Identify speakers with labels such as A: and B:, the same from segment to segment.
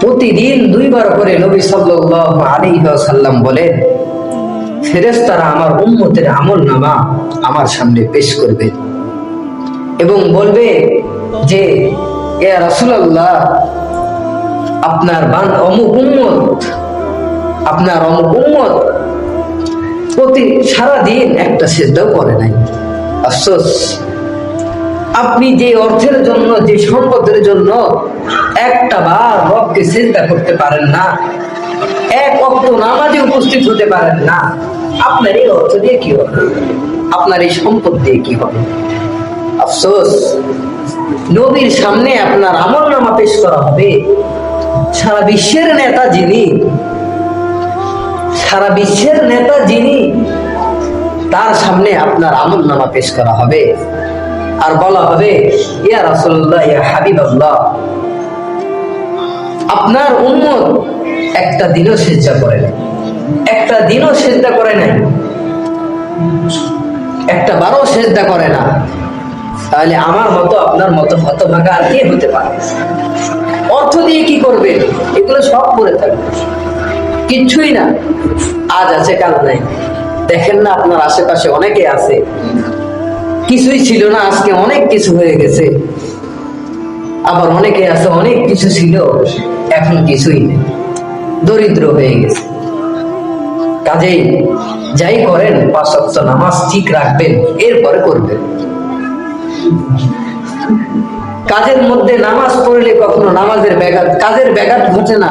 A: প্রতিদিন দুইবার করে নবী সাল্লাল্লাহু আলাইহি ওয়াসাল্লাম বলেন, ফেরেশতারা আমার উম্মতের আমল নামা আমার সামনে পেশ করবে এবং বলবে যে, এ রাসূলুল্লাহ, আপনার বান, অমুক উম্মত, আপনার অমুক উম্মত প্রতি সারাদিন একটা সেজদাও করে নাই। আফসোস আপনি যে অর্থের জন্য, যে সম্পদের জন্য একটা বার রবকে চিন্তা করতে পারেন না। এক অক্ত নামাজে উপস্থিত হতে পারেন না। আপনার এই অর্থ দিয়ে কি হবে? আপনার এই সম্পদ দিয়ে কি হবে? আফসোস, নবীর সামনে আপনার আমল নামা পেশ করা হবে। সারা বিশ্বের নেতা যিনি, সারা বিশ্বের নেতা যিনি, তার সামনে আপনার আমল নামা পেশ করা হবে। আর বলা হবে, ইয়া রাসূলুল্লাহ, ইয়া হাবিবাল্লাহ। আপনার উম্মত একটা দিনও সেজদা করে নাই। একটা দিনও সেজদা করে নাই। একটা বারও সেজদা করে না। তাহলে আমার মতো, আপনার মতো হতভাগা আর কে হতে পারে? অর্থ দিয়ে কি করবে? এগুলো সব করে থাকবে। কিচ্ছুই না। আজ আছে, কাল নাই। দেখেন না, আপনার আশেপাশে অনেকে আছে। কিছুই ছিল না, আজকে অনেক কিছু হয়ে গেছে। আবার অনেকে আছে, অনেক কিছু ছিল, এখন কিছুই নেই। দরিদ্র হয়ে গেছে। কাজেই যাই করেন, পাঁচ নামাজ ঠিক রাখবেন, এরপরে করবেন। কাজের মধ্যে নামাজ পড়লে কখনো নামাজের ব্যাঘাত, কাজের ব্যাঘাত ঘটে না।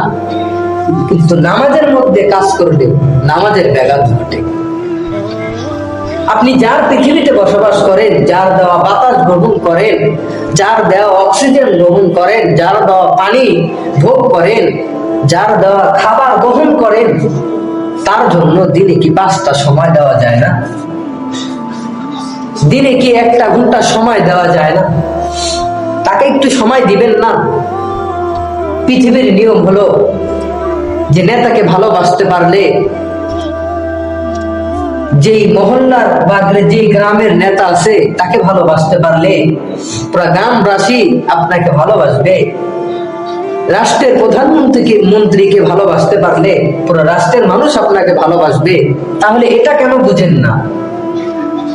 A: কিন্তু নামাজের মধ্যে কাজ করলে নামাজের ব্যাঘাত ঘটে। আপনি যার পৃথিবীতে বসবাস করেন, যার দেওয়া বাতাস গ্রহণ করেন, যার দেওয়া অক্সিজেন গ্রহণ করেন, যার দেওয়া পানি ভোগ করেন, যার দেওয়া খাবার গ্রহণ করেন, তার জন্য দিনে কি পাঁচটা সময় দেওয়া যায় না? দিনে কি একটা ঘণ্টা সময় দেওয়া যায় না? তাকে একটু সময় দিবেন না? পৃথিবীর নিয়ম হলো যে নেতাকে ভালোবাসতে পারলে যেই মহল্লার বা যেই গ্রামের নেতা আছে, তাকে ভালোবাসতে পারলে পুরা গ্রামবাসী আপনাকে ভালোবাসবে। রাষ্ট্রের প্রধানমন্ত্রীকে, মন্ত্রীকে ভালোবাসতে পারলে পুরো রাষ্ট্রের মানুষ আপনাকে ভালোবাসবে। তাহলে এটা কেন বুঝেন না?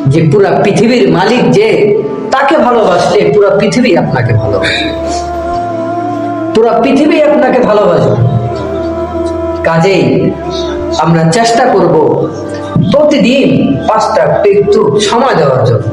A: যে পুরা পৃথিবীর মালিক যে, তাকে ভালোবাসলে পুরো পৃথিবী আপনাকে ভালোবাসবে। পুরো পৃথিবী আপনাকে ভালোবাসবে। কাজেই আমরা চেষ্টা করব প্রতিদিন পাঁচটা একটু সময় দেওয়ার জন্য।